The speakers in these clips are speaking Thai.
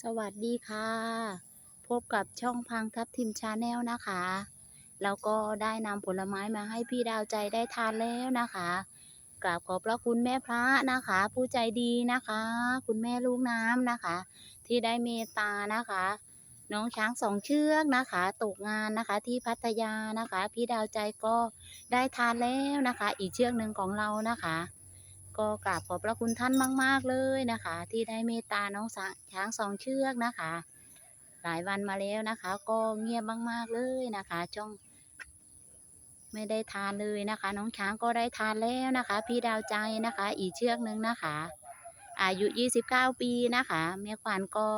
สวัสดีค่ะ พบกับช่องพังทับทิมชาแนลนะคะ แล้วก็ได้นำผลไม้มาให้พี่ดาวใจได้ทานแล้วนะคะกราบขอบพระคุณแม่พระนะคะ ผู้ใจดีนะคะ คุณแม่ลูกน้ำนะคะ ที่ได้เมตตานะคะ น้องช้างสองเชือกนะคะ ตกงานนะคะที่พัทยานะคะ พี่ดาวใจก็ได้ทานแล้วนะคะ อีกเชือกหนึ่งของเรานะคะ ก็กราบขอบพระคุณท่านมาก ๆ เลยนะคะ ที่ได้เมตตาน้องช้างสองเชือกนะคะ หลายวันมาแล้วนะคะ ก็เงียบมากๆเลยนะคะช่อง ไม่ได้ทานเลยนะคะ น้องช้างก็ได้ทานแล้วนะคะ พี่ดาวใจนะคะ อีกเชือกหนึ่งนะคะ อายุ 29 ปีนะคะแม่ขวัญก็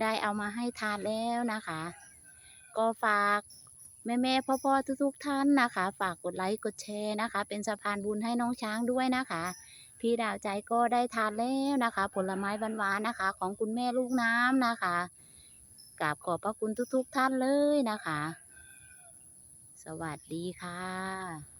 ได้เอามาให้ทานแล้วนะคะ ก็ฝากแม่ๆพ่อๆทุกๆท่านนะคะ ฝากกดไลค์กดแชร์นะคะ เป็นสะพานบุญให้น้องช้างด้วยนะคะ พี่ดาวใจก็ได้ทานแล้วนะคะ ผลไม้หวานๆนะคะ ของคุณแม่ลูกน้ำนะคะกราบขอบพระคุณทุกๆท่านเลยนะคะ สวัสดีค่ะ